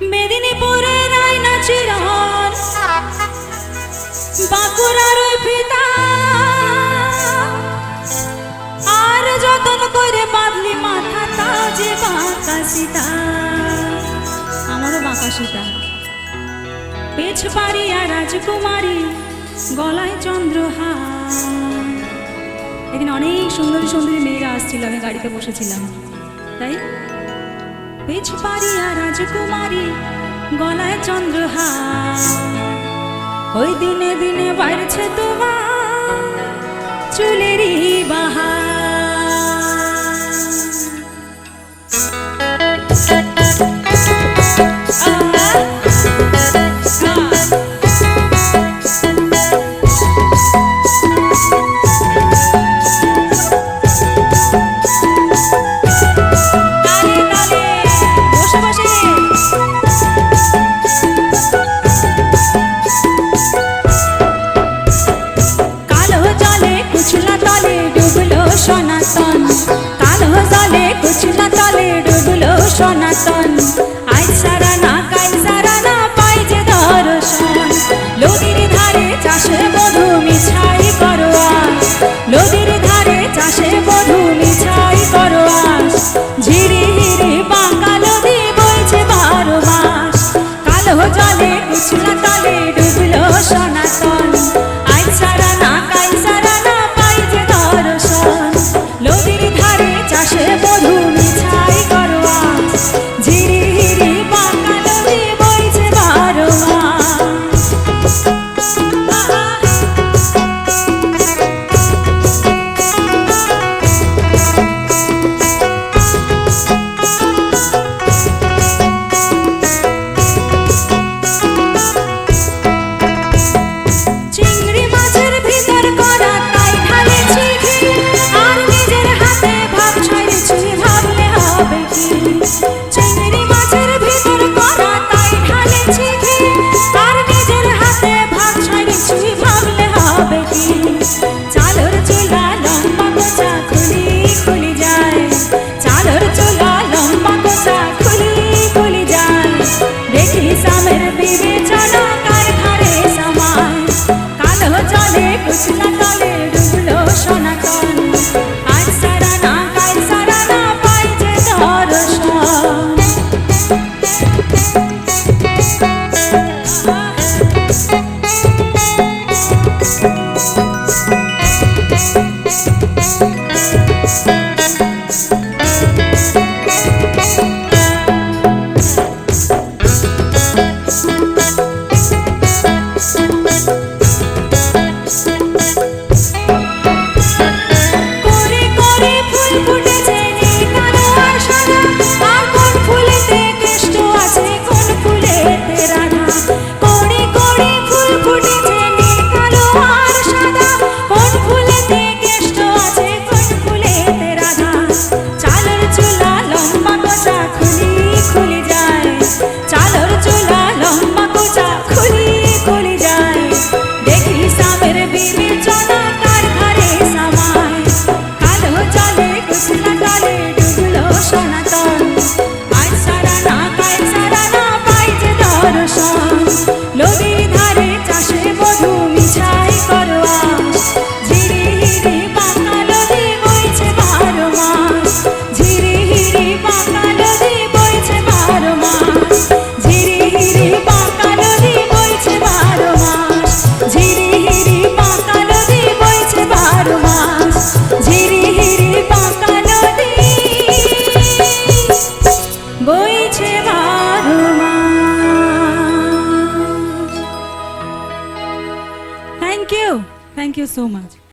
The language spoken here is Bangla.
মেদিনীপুরের আয়না চিরহন বাঁকুড়ার ফিতা আর যতন করে বাঁধলি মাথা তাজে বাঁকা সীতা। আমারও বাঁকা সীতা। পেছ পারি আর রাজকুমারী, গলায় চন্দ্রহার। এদিন অনেক সুন্দরী সুন্দরী মেয়েরা আসছিল, আমি গাড়িতে বসেছিলাম। তাই? পেছ পারিয়া রাজকুমারী গলায় চন্দ্রহা ওই দিনে দিনে বাড়ছে তোমার চুলেরই বাহার। সনাতন কালো জলে কুচলা তলে ডুবলো সনাতন আজ সারা না, কাল সারা না পাই যে দর্শন। নদীর ধারে চাষে বধু মিছাই করো আজ নদীর ধারে চাষে মধু মিছাই করো আজ ঝিরি হিরি বাঙ্গা নদী বইছে বারো মাস। কালো জলে কুচলা তলে ডুবলো 我是那个你的 Thank you so much.